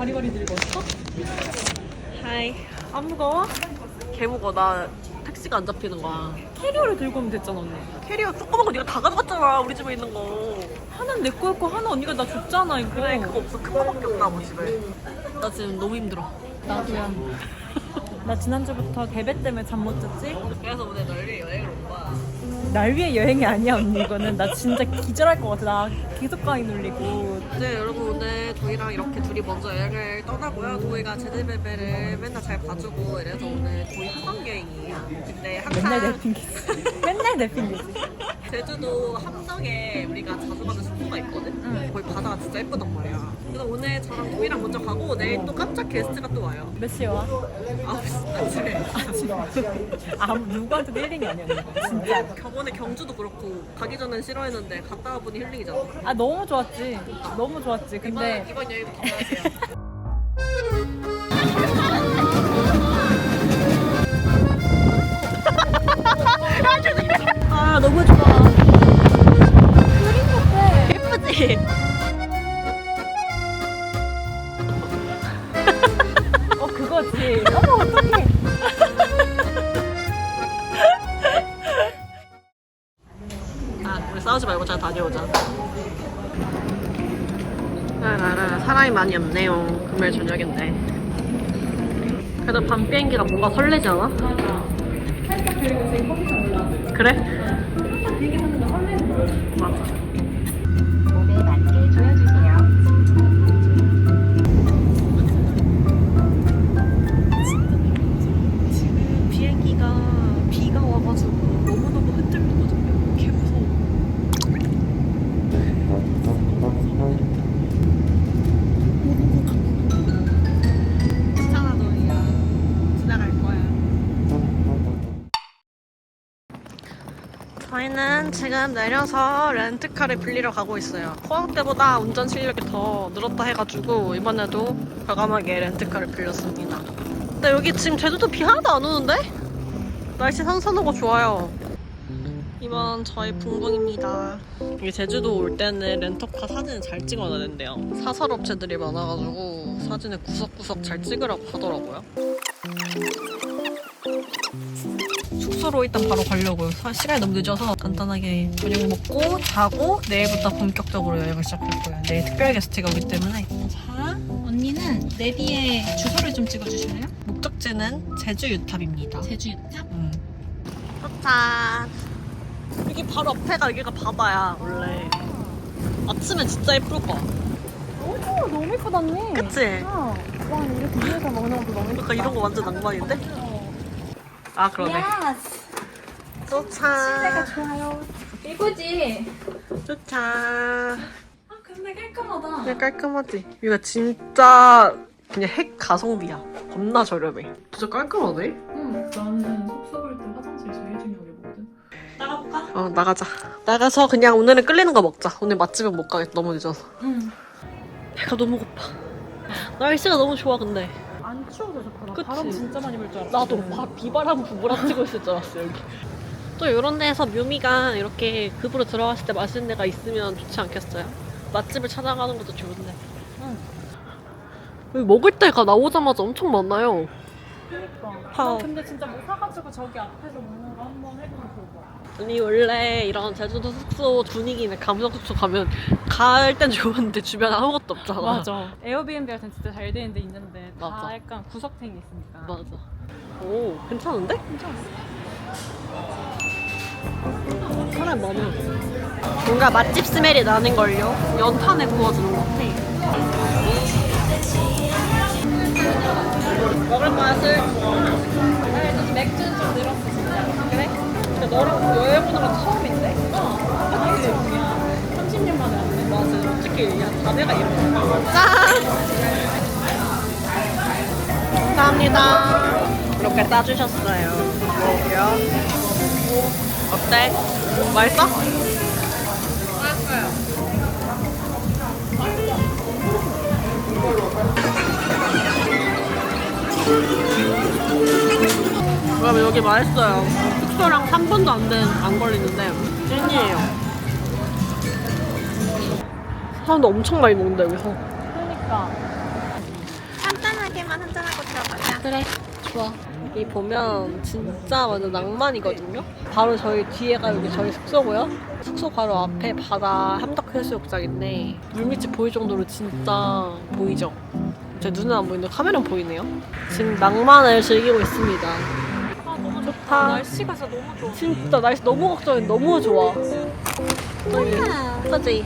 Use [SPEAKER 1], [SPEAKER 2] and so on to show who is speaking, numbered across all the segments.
[SPEAKER 1] 바리바리 들고 왔어?
[SPEAKER 2] 하이. 안 무거워? 개 무거워. 나 택시가 안 잡히는 거야.
[SPEAKER 1] 캐리어를 들고 오면 됐잖아 언니
[SPEAKER 2] 캐리어 조그만 거 네가 다 가져갔잖아. 우리 집에 있는 거.
[SPEAKER 1] 하나는 내 거였고 하나 언니가 나 줬잖아 이거
[SPEAKER 2] 그래 그거 없어. 큰 거밖에 없나 봐 집에. 나 지금 너무 힘들어.
[SPEAKER 1] 나도야 나 지난주부터 대배 때문에 잠 못 잤지?
[SPEAKER 2] 그래서 오늘 널리 여행을 온 거야.
[SPEAKER 1] 날 위해 여행이 아니야 언니. 이거는 나 진짜 기절할 것 같아. 나 계속 강의 눌리고.
[SPEAKER 2] 네 여러분. 오늘 도희랑 이렇게 둘이 먼저 여행을 떠나고요. 도희가 제드베베를 맨날 잘 봐주고 이래서 오늘 도희 한강 여행이에요. 근데 항상
[SPEAKER 1] 맨날 내 핑계지. 맨날 내 핑계지
[SPEAKER 2] 제주도 함덕에 우리가 자주 가는 숙소가 있거든? 거기 바다가 진짜 예쁘단 말이야. 그래서 오늘 저랑 도희랑 먼저 가고 내일 또 깜짝 게스트가 또 와요.
[SPEAKER 1] 몇 시에 와?
[SPEAKER 2] 아홉 시 아침에.
[SPEAKER 1] 아 누구한테도 힐링이 언니. 진짜
[SPEAKER 2] 저번에 경주도 그렇고 가기 전엔 싫어했는데 갔다 와보니 힐링이잖아.
[SPEAKER 1] 아 너무 좋았지 너무 좋았지 근데
[SPEAKER 2] 이번, 이번 여행도 기대하세요.
[SPEAKER 1] 어 그거지 어머 어떡해
[SPEAKER 2] 아 우리 싸우지 말고 잘 다녀오자. 라라라 사람이 많이 없네요. 금요일 저녁인데. 그래도 밤 비행기가 뭔가 설레지 않아? 그래? 맞아. 저희는 지금 내려서 렌트카를 빌리러 가고 있어요. 포항 때보다 운전 실력이 더 늘었다 해가지고 이번에도 과감하게 렌트카를 빌렸습니다. 근데 여기 지금 제주도 비 하나도 안 오는데? 날씨 선선하고 좋아요. 이번 저희 붕붕입니다. 이게 제주도 올 때는 렌터카 사진을 잘 찍어놔야 된대요. 사설 업체들이 많아가지고 사진을 구석구석 잘 찍으라고 하더라고요. 숙소로 일단 바로 가려고요. 사- 시간이 너무 늦어서 간단하게 저녁 먹고 자고 내일부터 본격적으로 여행을 시작할 거예요. 내일 특별 게스트가 오기 때문에
[SPEAKER 3] 자, 언니는 내비에 주소를 좀 찍어주실래요?
[SPEAKER 2] 목적지는 제주 유탑입니다.
[SPEAKER 3] 제주 유탑?
[SPEAKER 2] 응. 도착. 여기 바로 앞에가 여기가 바다야 원래. 아침에 진짜 예쁠 거야.
[SPEAKER 1] 오 너무 예쁘다 언니
[SPEAKER 2] 그치?
[SPEAKER 1] 어. 와 이렇게 위에서 먹는 것도 너무
[SPEAKER 2] 그러니까 이런 거 완전 낭만인데? 아 그러네. 도착.
[SPEAKER 3] 좋아요. 이거지?
[SPEAKER 2] 도착.
[SPEAKER 3] 아, 근데 깔끔하다.
[SPEAKER 2] 그냥 깔끔하지? 여기가 진짜 그냥 핵 가성비야. 겁나 저렴해. 진짜 깔끔하네?
[SPEAKER 3] 응, 나는 숙소 갈 때 화장실 제일 중요하게 보거든. 나가볼까?
[SPEAKER 2] 어 나가자. 나가서 그냥 오늘은 끌리는 거 먹자. 오늘 맛집은 못 가겠다. 너무 늦어서.
[SPEAKER 3] 응.
[SPEAKER 2] 배가 너무 고파. 날씨가 너무 좋아 근데.
[SPEAKER 1] 안 추워서 좋구나
[SPEAKER 2] 그치?
[SPEAKER 1] 바람 진짜 많이 불 줄 알았어
[SPEAKER 2] 나도 바, 비바람 부부라치고 있을 줄 알았어 여기. 또 이런 데에서 묘미가 이렇게 급으로 들어갔을 때 맛있는 데가 있으면 좋지 않겠어요? 맛집을 찾아가는 것도 좋은데.
[SPEAKER 1] 응.
[SPEAKER 2] 여기 먹을 데가 나오자마자 엄청 많아요.
[SPEAKER 1] 그러니까
[SPEAKER 2] 파.
[SPEAKER 1] 난 근데 진짜 뭐 사가지고 저기 앞에서 먹는 거 한번 해보면 아
[SPEAKER 2] 아니 원래 이런 제주도 숙소 분위기는 감성 숙소 가면 갈 땐 좋은데 주변에 아무것도 없잖아.
[SPEAKER 1] 맞아 에어비앤비 같은 진짜 잘 되는 데 있는데 다
[SPEAKER 2] 맞아.
[SPEAKER 1] 약간 구석탱이 있으니까
[SPEAKER 2] 맞아. 오 괜찮은데? 사람 많아. 뭔가 맛집 스멜이 나는 걸요. 연탄에 구워주는 것 같아. 먹을
[SPEAKER 1] 요즘 맥주는 좀 늘었어
[SPEAKER 2] 그래? 근데 너랑 여행 자네가 이런 짠! 감사합니다. 이렇게 따주셨어요. 먹을게요. 어때? 맛있어? 그럼 여기 맛있어요. 숙소랑 3분도 안 된, 안 걸리는데 찐이에요. 사람도 엄청 많이 먹는다, 여기서.
[SPEAKER 1] 그러니까.
[SPEAKER 2] 그래 좋아. 여기 보면 진짜 완전 낭만이거든요? 바로 저희 뒤에가 여기 저희 숙소고요. 숙소 바로 앞에 바다 함덕해수욕장인데 물밑이 보일 정도로 진짜 보이죠? 제 눈은 안 보이는데 카메라는 보이네요? 지금 낭만을 즐기고 있습니다.
[SPEAKER 1] 아 너무
[SPEAKER 2] 좋다.
[SPEAKER 1] 날씨가 진짜 너무 좋아.
[SPEAKER 2] 진짜 날씨 너무 걱정해 너무 좋아. 그지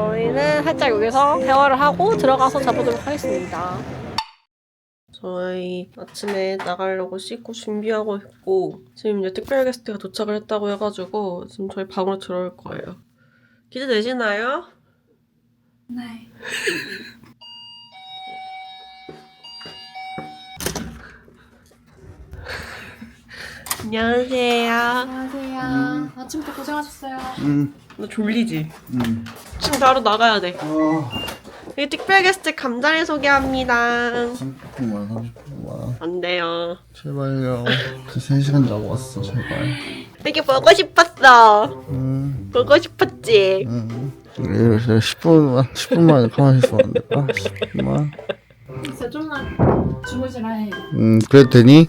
[SPEAKER 2] 저희는 살짝 여기서 대화를 하고 들어가서 잡아보도록 하겠습니다 저희 아침에 나가려고 씻고 준비하고 있고 지금 이제 특별 게스트가 도착을 했다고 해가지고 지금 저희 방으로 들어올 거예요 기대되시나요?
[SPEAKER 3] 네.
[SPEAKER 2] 안녕하세요
[SPEAKER 3] 안녕하세요. 아침부터 고생하셨어요.
[SPEAKER 4] 응,
[SPEAKER 2] 너 졸리지?
[SPEAKER 4] 응.
[SPEAKER 2] 지금 바로 나가야 돼
[SPEAKER 4] 아,
[SPEAKER 2] 이 특별 게스트 감자를 소개합니다
[SPEAKER 4] 30분만, 30분만.
[SPEAKER 2] 안 돼요
[SPEAKER 4] 제발요. 저 3시간 자고 왔어, 제발.
[SPEAKER 2] 되게 보고 싶었어
[SPEAKER 4] 응,
[SPEAKER 2] 보고 싶었지
[SPEAKER 4] 응. 이래서 10분만, 10분만 가만히 있으면 안 될까? 10분만.
[SPEAKER 3] 진짜 좀만 주무시라 해.
[SPEAKER 4] 응, 그래도 되니?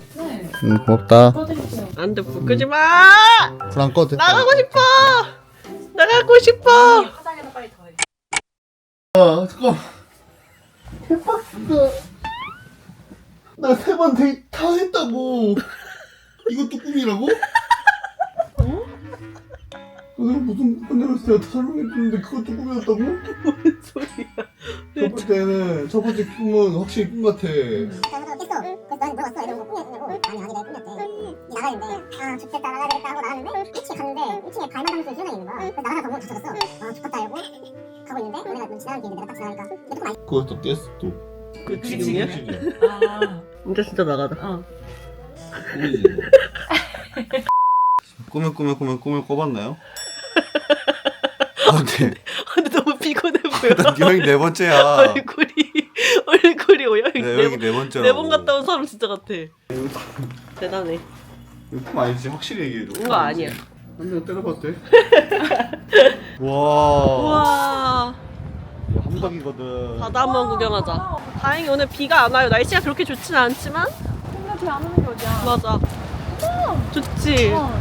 [SPEAKER 3] 네.
[SPEAKER 4] 응, 고맙다.
[SPEAKER 2] 안돼 불 끄지 마
[SPEAKER 4] 불안 꺼도 돼.
[SPEAKER 2] 나가고 싶어 나가고 싶어
[SPEAKER 1] 화장해서 빨리 더해.
[SPEAKER 4] 아, 잠깐. 개빡치다. 나세 번 데이트 다 했다고. 이것도 꿈이라고? 어? 오늘 무슨 꿈이었어요? 다 설명해주는데 그것도 꿈이었다고?
[SPEAKER 2] 뭔 소리야
[SPEAKER 4] 첫 번째는 첫 번째 꿈은 확실히 꿈 같아.
[SPEAKER 5] 그래서 깼어. 그래서 나한테 물어봤어. 이런 거 꿈이었냐고. 아니 아니 나가는데 아 좋겠다 나가야 되겠다 하고 나가는데 1층에 갔는데 1층에 발만 담을 수 있는 있는 거야. 그래서 나가다 보고 다 젖었어. 아 좋겠다 이러고 가고 있는데 너네가 좀 지나가는 길인데 내가 딱 지나가니까 얘 조금 안
[SPEAKER 4] 그것도 깼어 또.
[SPEAKER 2] 그 지금이야?
[SPEAKER 1] 아.
[SPEAKER 2] 이제 진짜 나가자 어.
[SPEAKER 4] 꿈이지. 꿈을 꿈을 꿈을 꿈을 꿔봤나요? 아, 네.
[SPEAKER 2] 근데 너무 피곤해 보여
[SPEAKER 4] 난 여행 네 번째야.
[SPEAKER 2] 얼굴이 얼굴이 여행
[SPEAKER 4] 네,
[SPEAKER 2] 네번
[SPEAKER 4] 여행이 네 번째라고.
[SPEAKER 2] 네번 갔다 온 사람 진짜 같아 대단해
[SPEAKER 4] 꿈 아니지? 확실히 얘기해줘.
[SPEAKER 2] 이거 아니야
[SPEAKER 4] 한명 때려봐도 돼? 와.
[SPEAKER 2] 우와
[SPEAKER 4] 이거 함덕이거든.
[SPEAKER 2] 바다 한번 구경하자 다행히 오늘 비가 안 와요 날씨가 그렇게 좋진 않지만
[SPEAKER 1] 근데 비안 오는 게 어디야?
[SPEAKER 2] 맞아 좋지
[SPEAKER 4] 날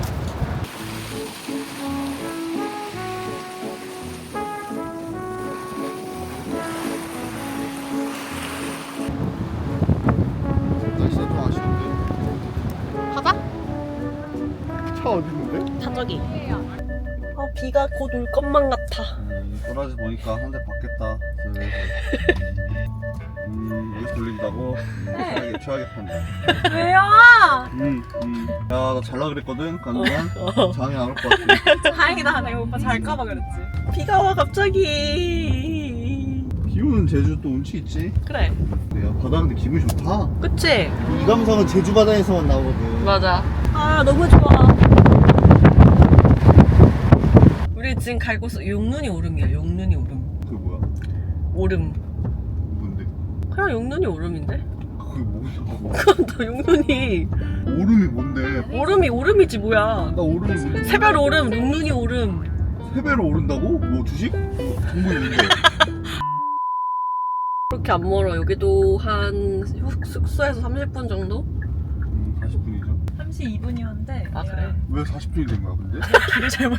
[SPEAKER 2] 저기 어 비가 곧 올 것만 같아
[SPEAKER 4] 음, 도라지 보니까 한 대 받겠다. 음, 여기서 돌린다고? 최악의, 최악의 판단.
[SPEAKER 1] 왜요?
[SPEAKER 4] 음, 음. 야, 나 잘라 그랬거든? 가는
[SPEAKER 2] 어.
[SPEAKER 4] 건? 장애 안올 것 같아.
[SPEAKER 1] 다행이다. 내가 오빠 잘까봐 그랬지.
[SPEAKER 2] 비가 와 갑자기
[SPEAKER 4] 비 오는 제주 또 운치 있지?
[SPEAKER 2] 그래
[SPEAKER 4] 야, 바다 근데 기분이 좋다.
[SPEAKER 2] 그치?
[SPEAKER 4] 이 감성은 제주 바다에서만 나오거든.
[SPEAKER 2] 맞아 아 너무 좋아 우리 지금 갈 곳은 용눈이 오름이야 용눈이 오름
[SPEAKER 4] 그게 뭐야?
[SPEAKER 2] 오름
[SPEAKER 4] 뭔데?
[SPEAKER 2] 그냥 용눈이 오름인데?
[SPEAKER 4] 그게 뭐냐고.
[SPEAKER 2] 그럼 너 용눈이
[SPEAKER 4] 오름이 뭔데?
[SPEAKER 2] 오름이 오름이지 뭐야
[SPEAKER 4] 나 오름이 뭔데?
[SPEAKER 2] 새별 오름 용눈이 오름
[SPEAKER 4] 세 배로 오른다고? 뭐 주식? 정보 있는데.
[SPEAKER 2] 그렇게 안 멀어 여기도 한 숙- 숙소에서 30분 정도?
[SPEAKER 4] 음, 40분이죠.
[SPEAKER 1] 32분이었는데.
[SPEAKER 2] 아, 그래?
[SPEAKER 4] 왜 40분이 된 거야, 근데?
[SPEAKER 1] 길을 잘못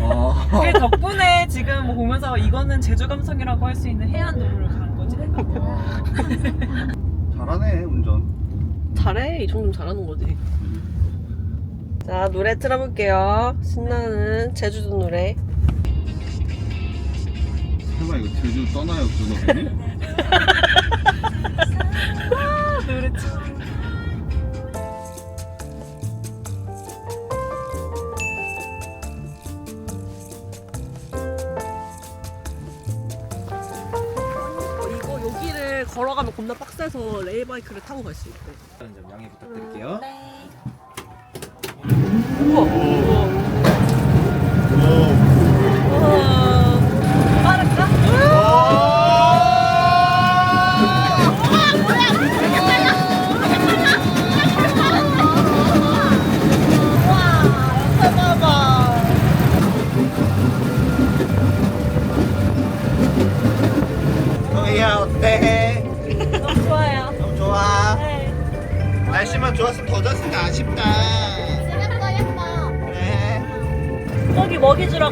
[SPEAKER 4] 아.
[SPEAKER 1] 그 덕분에 지금 뭐 보면서 이거는 제주 감성이라고 할 수 있는 해안도로를 간 거지 내가.
[SPEAKER 4] 잘하네, 운전.
[SPEAKER 2] 잘해 이 정도면 잘하는 거지 자 노래 틀어볼게요 신나는 제주도 노래
[SPEAKER 4] 설마 이거 제주 떠나요, 그거니?
[SPEAKER 1] 노래 치
[SPEAKER 2] 겁나 빡세서 레일바이크를 타고 갈 수 있대
[SPEAKER 6] 점 양해 부탁드릴게요.
[SPEAKER 2] 우와 우와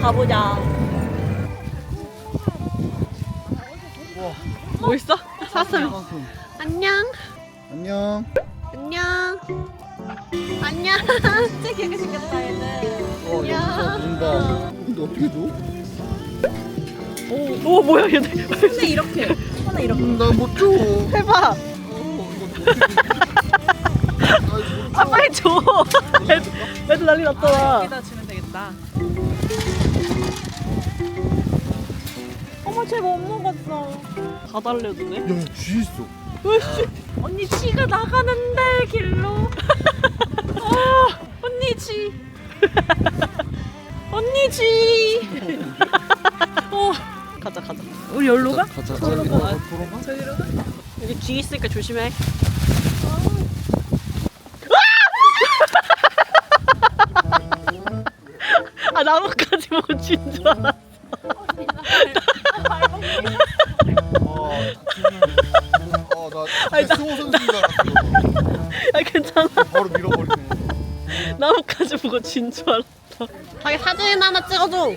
[SPEAKER 2] 가보자. 뭐 있어? 사슴. 안녕.
[SPEAKER 4] 안녕.
[SPEAKER 2] 안녕. 안녕. 진짜 귀엽게 생겼다 얘는.
[SPEAKER 4] 어, 여기서 눈다. 근데 어떻게 줘?
[SPEAKER 2] 오, 오 뭐야 얘네.
[SPEAKER 1] 손에 이렇게. 손에 이렇게.
[SPEAKER 4] 음, 나못 줘.
[SPEAKER 2] 해봐.
[SPEAKER 4] 어, 이거 어떻게
[SPEAKER 2] 아 빨리 줘. 애들, 애들 난리 났잖아.
[SPEAKER 1] 여기다 주면 되겠다.
[SPEAKER 2] 쟤못 먹었어. 다 달려드네.
[SPEAKER 4] 야, 쥐 있어.
[SPEAKER 2] 으씨. 언니 쥐가 나가는데 길로. 아, 언니 쥐. 언니 쥐. 어, 가자 가자. 우리 여기로 가?
[SPEAKER 4] 가자. 저기로 가. 도로 가?
[SPEAKER 2] 여기 쥐 있으니까 조심해. 아 나뭇가지 보고 쥐인 줄 알았어.
[SPEAKER 4] 어,
[SPEAKER 2] 나뭇가지 보고 쥐인 줄 알았어. 자기 사진 하나 찍어줘.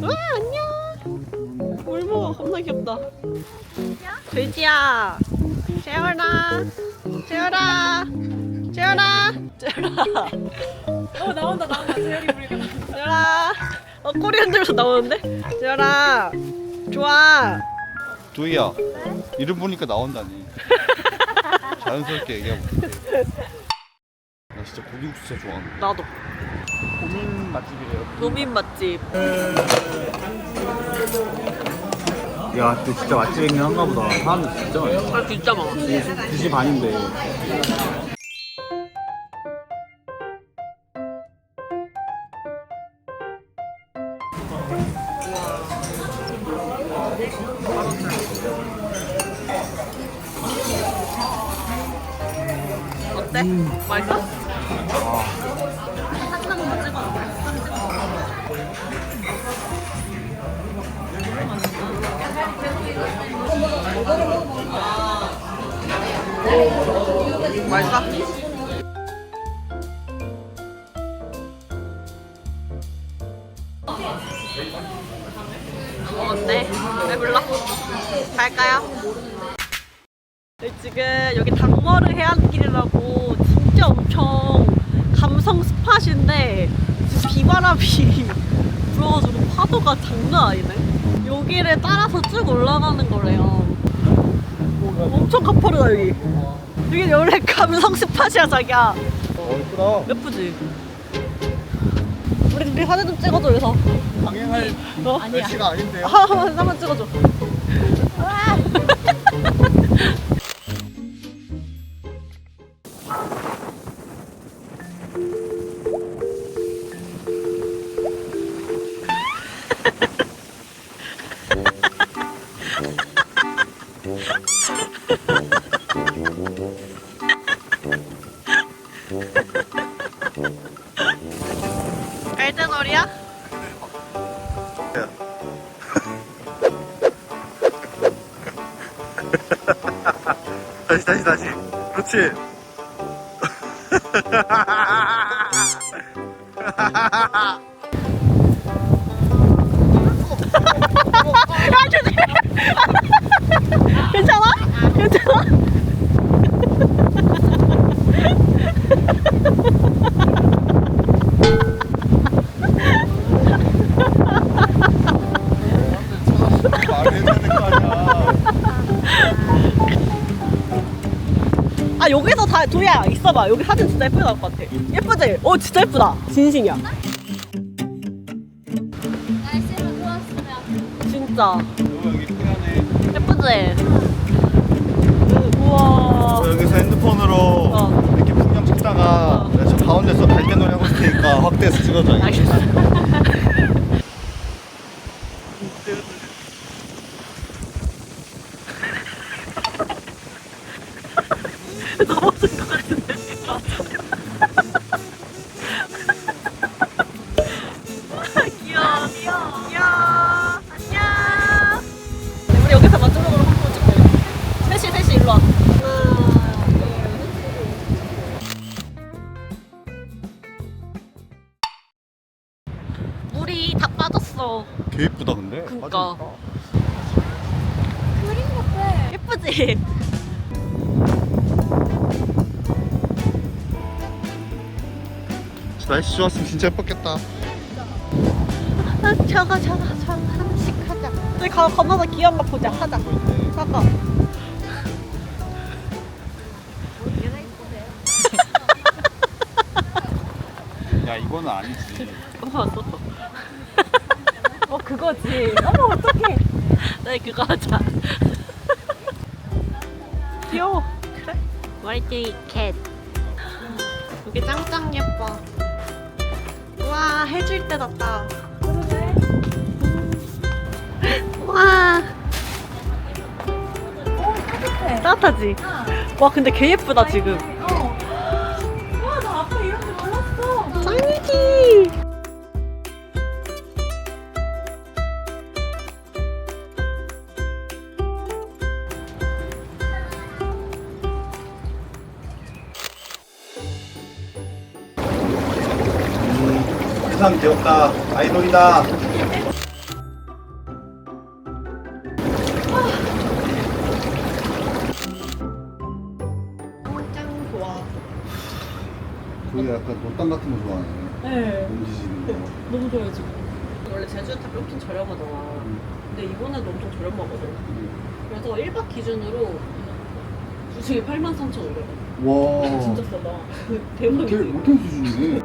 [SPEAKER 2] 와 안녕. 울모가 겁나 귀엽다. 돼지야. 재현아. 재현아. 재현아. 재현아.
[SPEAKER 1] 어 나온다 나온다. 재열이 부르게.
[SPEAKER 2] 재현아. 어 꼬리 흔들면서 나오는데? 재현아. 좋아.
[SPEAKER 4] 도희야, 이름 보니까 나온다니. 자연스럽게 얘기하고. 나 진짜 고기국수 진짜 좋아하는
[SPEAKER 2] 나도.
[SPEAKER 4] 고민 맛집이래요.
[SPEAKER 2] 노민 맛집.
[SPEAKER 6] 야, 근데 진짜 맛집이긴 한가 보다. 사람들 진짜 많아.
[SPEAKER 2] 아 진짜 많아.
[SPEAKER 6] 2시 반인데.
[SPEAKER 2] 어때? 맛있어? 맛있어? 지금 여기 당머르 해안길이라고 진짜 엄청 감성 스팟인데 지금 비바람이 불어가지고 파도가 장난 아니네. 여기를 따라서 쭉 올라가는 거래요. 엄청 가파르다 여기. 여기 원래 감성 스팟이야 자기야.
[SPEAKER 4] 어, 이쁘다.
[SPEAKER 2] 예쁘지? 우리 둘이 사진 좀 찍어줘 여기서.
[SPEAKER 4] 강행할
[SPEAKER 2] 어?
[SPEAKER 4] 날씨가 아닌데요?
[SPEAKER 2] 아, 한번 찍어줘.
[SPEAKER 4] 그
[SPEAKER 2] 도야 있어봐 여기 사진 진짜 예쁘게 나올 것 같아 예쁘지? 어 진짜 예쁘다 진심이야
[SPEAKER 7] 날씨만 좋았으면
[SPEAKER 2] 진짜
[SPEAKER 4] 여기.
[SPEAKER 2] 예쁘지? 우와
[SPEAKER 4] 여기서 핸드폰으로
[SPEAKER 2] 어.
[SPEAKER 4] 이렇게 풍경 찍다가
[SPEAKER 2] 어.
[SPEAKER 4] 저 가운데서 발견놀이 하고 있을 테니까 확대해서 찍어줘.
[SPEAKER 2] 알겠어 예쁘지?
[SPEAKER 4] 날씨 좋았으면 진짜 예뻤겠다.
[SPEAKER 2] 아, 저거 저거 저거 하나씩 하자. 우리 가 건너서 귀여운 거 보자. 하자. 저거.
[SPEAKER 4] 야 이거는 아니지.
[SPEAKER 2] 안 떴다.
[SPEAKER 1] 어 그거지. 어머 어떡해.
[SPEAKER 2] 네 그거 하자. YJ 캣. 여기 짱짱 예뻐. 와 해질 때 났다. 와. 따뜻하지? 와 근데 개 예쁘다 지금.
[SPEAKER 4] 세상 귀엽다. 아이돌이다.
[SPEAKER 2] 짱 좋아.
[SPEAKER 4] 우리 약간 노땅 같은 거 좋아하네.
[SPEAKER 1] 네.
[SPEAKER 4] 움직이는 거.
[SPEAKER 1] 너무 좋아요 지금.
[SPEAKER 2] 원래 제주탑이 엄청 저렴하잖아. 근데 이번에도 엄청 저렴하거든. 그래서 1박 기준으로 주중에 83,500원.
[SPEAKER 4] 와.
[SPEAKER 1] 진짜 싸다.
[SPEAKER 2] 대박이지.
[SPEAKER 4] 호텔 호텔 수준이네.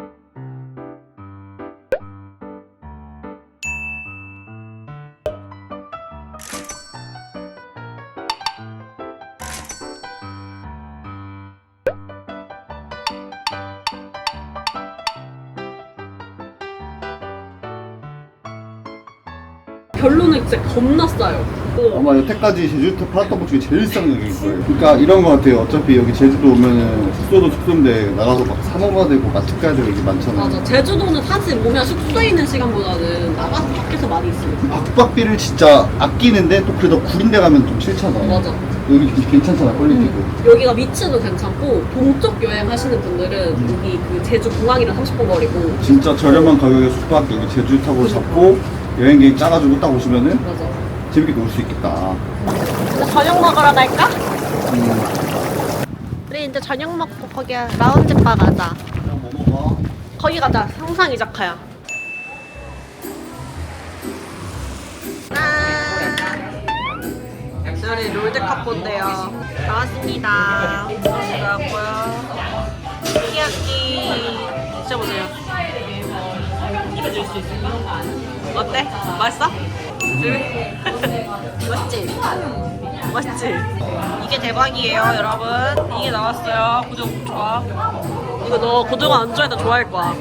[SPEAKER 2] 결론은 진짜 겁나 싸요.
[SPEAKER 4] 아마 여태까지 제주도 팔았던 것 중에 제일 싼 가격일 거예요. 그러니까 이런 거 같아요. 어차피 여기 제주도 오면은 숙소도 숙소인데 나가서 막 사 먹어야 되고 맛집 가야 되고 이게 많잖아요.
[SPEAKER 2] 맞아. 제주도는 사실 보면 숙소에 있는 시간보다는 나가서 밖에서 많이 있어요.
[SPEAKER 4] 박박비를 진짜 아끼는데 또 그래도 구린데 가면 좀 싫잖아.
[SPEAKER 2] 맞아.
[SPEAKER 4] 여기 괜찮잖아 퀄리티도.
[SPEAKER 2] 여기가 위치도 괜찮고 동쪽 여행 하시는 분들은 여기 그 제주 공항이랑 30분 거리고
[SPEAKER 4] 진짜 저렴한 가격에 숙박 여기 제주 타고 잡고 여행 계획 짜가지고 딱 오시면은
[SPEAKER 2] 맞아.
[SPEAKER 4] 재밌게 놀 수 있겠다.
[SPEAKER 2] 이제 저녁 먹으러 갈까?
[SPEAKER 4] 음.
[SPEAKER 2] 우리 이제 저녁 먹고 거기 라운지 바 가자.
[SPEAKER 4] 그냥 뭐 먹어?
[SPEAKER 2] 거기 가자. 상상 이자카야. 저희 롤드컵본데요. 나왔습니다. 나왔고요. 스키야키 드셔보세요. 어때? 맛있어? 맛있지? 맛있지? 이게 대박이에요, 여러분. 이게 나왔어요. 구독, 좋아. 이거 너 고등어 안 좋아해도 좋아할 거야.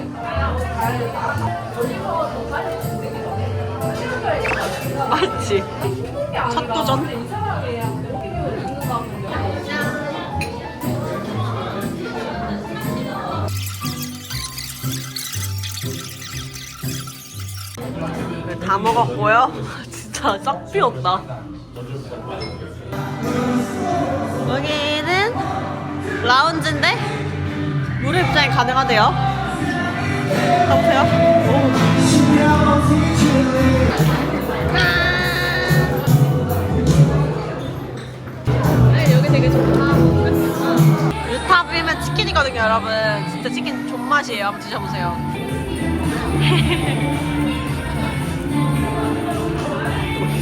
[SPEAKER 2] 맛있지? 첫 도전? 다 먹었고요. 진짜 싹 비었다. 여기는 라운지인데 무료 입장이 가능하대요. 가보세요. 오. 네, 여기 되게 좋다. 유탑이면 치킨이거든요, 여러분. 진짜 치킨 존맛이에요. 한번 드셔보세요.